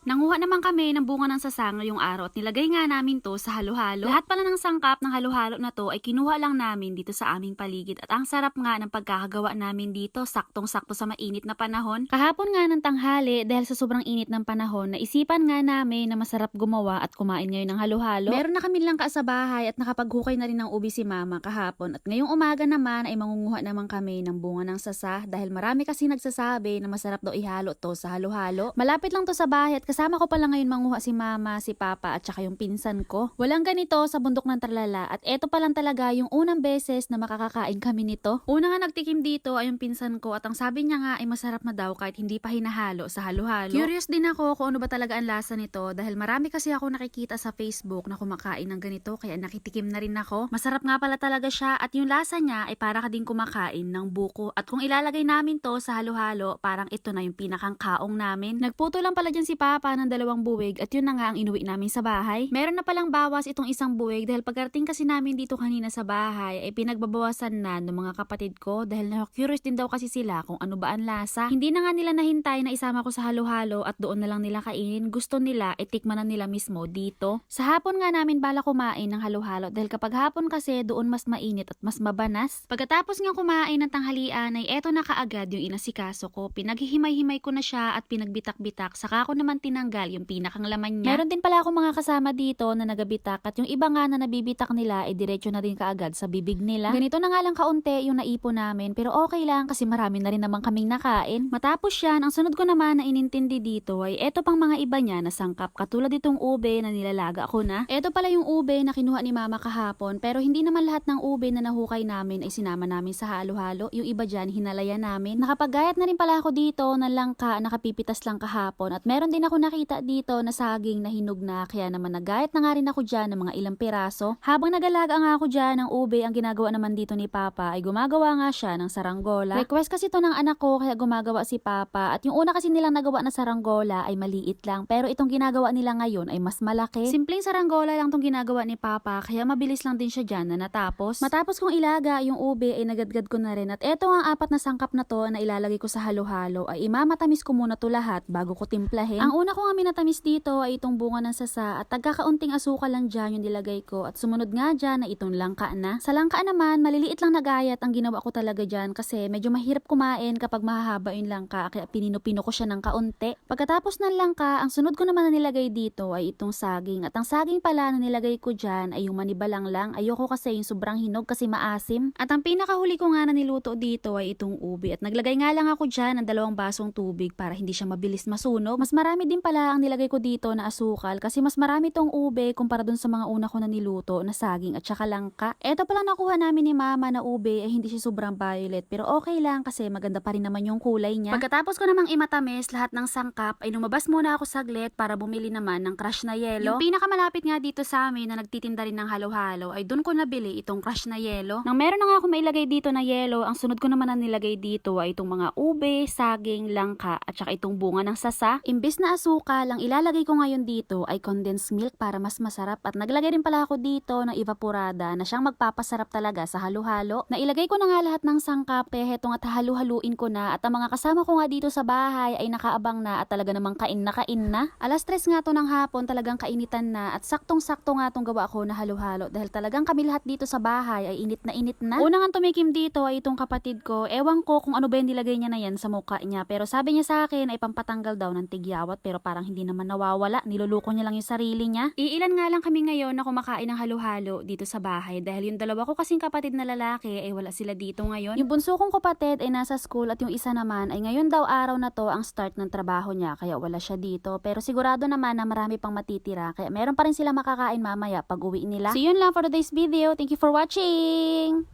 Nanguha naman kami ng bunga ng sasa ngayong araw at nilagay nga namin to sa halo-halo. Lahat pala ng sangkap ng halo-halo na to ay kinuha lang namin dito sa aming paligid at ang sarap nga ng pagkakagawa namin dito saktong-sakto sa mainit na panahon. Kahapon nga ng tanghali dahil sa sobrang init ng panahon naisipan nga namin na masarap gumawa at kumain ngayon ng halo-halo. Meron na kami lang ka sa bahay at nakapaghukay na rin ng ubi si mama kahapon at ngayong umaga naman ay mangunguha naman kami ng bunga ng sasa dahil marami kasi nagsasabi na masarap daw ihalo to sa halo-halo. Malapit lang to sa bahay at kasama ko pala ngayon manguha si mama, si papa at saka yung pinsan ko. Walang ganito sa bundok ng Tralala at eto pa lang talaga yung unang beses na makakakain kami nito. Una nga nagtikim dito ay yung pinsan ko at ang sabi niya nga ay masarap na daw kahit hindi pa hinahalo sa halo-halo. Curious din ako kung ano ba talaga ang lasa nito dahil marami kasi ako nakikita sa Facebook na kumakain ng ganito kaya nakitikim na rin ako. Masarap nga pala talaga siya at yung lasa niya ay para ka din kumakain ng buko at kung ilalagay namin to sa halo-halo parang ito na yung pinakang kaong namin. Nagputo lang pala dyan si Papa ng dalawang buwig at yun na nga ang inuwi namin sa bahay. Meron na palang bawas itong isang buwig dahil pagkarating kasi namin dito kanina sa bahay ay pinagbabawasan na ng mga kapatid ko dahil na-curious din daw kasi sila kung ano ba ang lasa. Hindi na nga nila nahintay na isama ko sa halo-halo at doon na lang nila kainin. Gusto nila itikman na nila mismo dito. Sa hapon nga namin bala kumain ng halo-halo dahil kapag hapon kasi doon mas mainit at mas mabanas. Pagkatapos nga kumain ng tanghalian ay eto na kaagad yung inasikaso ko. Pinaghihimay-himay ko na siya at pinagbitak-bitak saka ko naman tinanggal yung pinakang laman niya. Meron din pala akong mga kasama dito na nagabitak at yung iba nga na nabibitak nila ay diretso na rin kaagad sa bibig nila. Ganito na nga lang kaunti yung naipo namin pero okay lang kasi marami na rin naman kaming nakain. Matapos yan, ang sunod ko naman na inintindi dito ay eto pang mga iba niya na sangkap katulad itong ube na nilalaga ko na. Eto pala yung ube na kinuha ni mama kahapon pero hindi naman lahat ng ube na nahukay namin ay sinama namin sa halo-halo. Yung iba dyan hinalayan namin. Nakapaggayat na rin pala ako dito ng langka nakapipitas lang kahapon at meron din ako nakita dito na saging na hinog na kaya naman nagayat na nga rin ako dyan ng mga ilang piraso. Habang nagalaga nga ako dyan ng ube ang ginagawa naman dito ni Papa ay gumagawa nga siya ng saranggola. Request kasi to ng anak ko kaya gumagawa si Papa at yung una kasi nilang nagawa na saranggola ay maliit lang pero itong ginagawa nila ngayon ay mas malaki. Simpleng saranggola lang tong ginagawa ni Papa kaya mabilis lang din siya dyan na natapos. Matapos kong ilaga yung ube ay nagadgad ko na rin at eto ang apat na sangkap na to na ilalagay ko sa halo-halo ay imamatamis ko muna to lahat bago ko timplahin. Ang una ko nga minatamis dito ay itong bunga ng sasa at tagkakaunting asukal lang dyan yung nilagay ko at sumunod nga dyan na itong langka na. Sa langka naman, maliliit lang na gayat ang ginawa ko talaga dyan kasi medyo mahirap kumain kapag mahahaba yung langka kaya pinino-pino ko siya ng kaunti. Pagkatapos ng langka, ang sunod ko naman na nilagay dito ay itong saging at ang saging pala na nilagay ko dyan ay yung manibalang lang. Ayoko kasi yung sobrang hinog kasi maasim. At ang pinakahuli ko nga na niluto dito ay itong ubi at naglagay nga lang ako dyan ng dalawang basong tubig para hindi siya mabilis masunog. Mas marami din pala ang nilagay ko dito na asukal kasi mas marami tong ube kumpara dun sa mga una ko na niluto na saging at saka langka. Eto pala nakuha namin ni mama na ube ay hindi siya sobrang violet pero okay lang kasi maganda pa rin naman yung kulay niya. Pagkatapos ko namang imatamis lahat ng sangkap ay lumabas muna ako saglit para bumili naman ng crush na yelo. Yung pinakamalapit nga dito sa amin na nagtitinda rin ng halo-halo ay dun ko nabili itong crush na yelo. Nang meron na nga ako mailagay dito na yelo, ang sunod ko naman na nilagay dito ay itong mga ube, saging, langka at saka itong bunga ng sasa. Imbis na asukal, ang ilalagay ko ngayon dito ay condensed milk para mas masarap at naglagay rin pala ako dito ng evaporada na siyang magpapasarap talaga sa halo-halo. Nailagay ko na nga lahat ng sangkap eh hetong at halu-haluin ko na at ang mga kasama ko nga dito sa bahay ay nakaabang na at talaga namang kain na kain na. Alas tres nga to ng hapon talagang kainitan na at saktong-sakto nga tong gawa ko na halo-halo dahil talagang kami lahat dito sa bahay ay init na init na. Una nga tumikim dito ay itong kapatid ko. Ewan ko kung ano ba yung nilagay niya na yan sa mukha niya pero sabi niya sa akin ay pampatanggal daw ng tigyawat parang hindi naman nawawala. Niluluko niya lang yung sarili niya. Iilan nga lang kami ngayon na kumakain ng halo-halo dito sa bahay dahil yung dalawa ko kasing kapatid na lalaki ay wala sila dito ngayon. Yung bunso kong kapatid ay nasa school at yung isa naman ay ngayon daw araw na to ang start ng trabaho niya kaya wala siya dito pero sigurado naman na marami pang matitira kaya meron pa rin sila makakain mamaya pag uwi nila. So yun lang for today's video. Thank you for watching!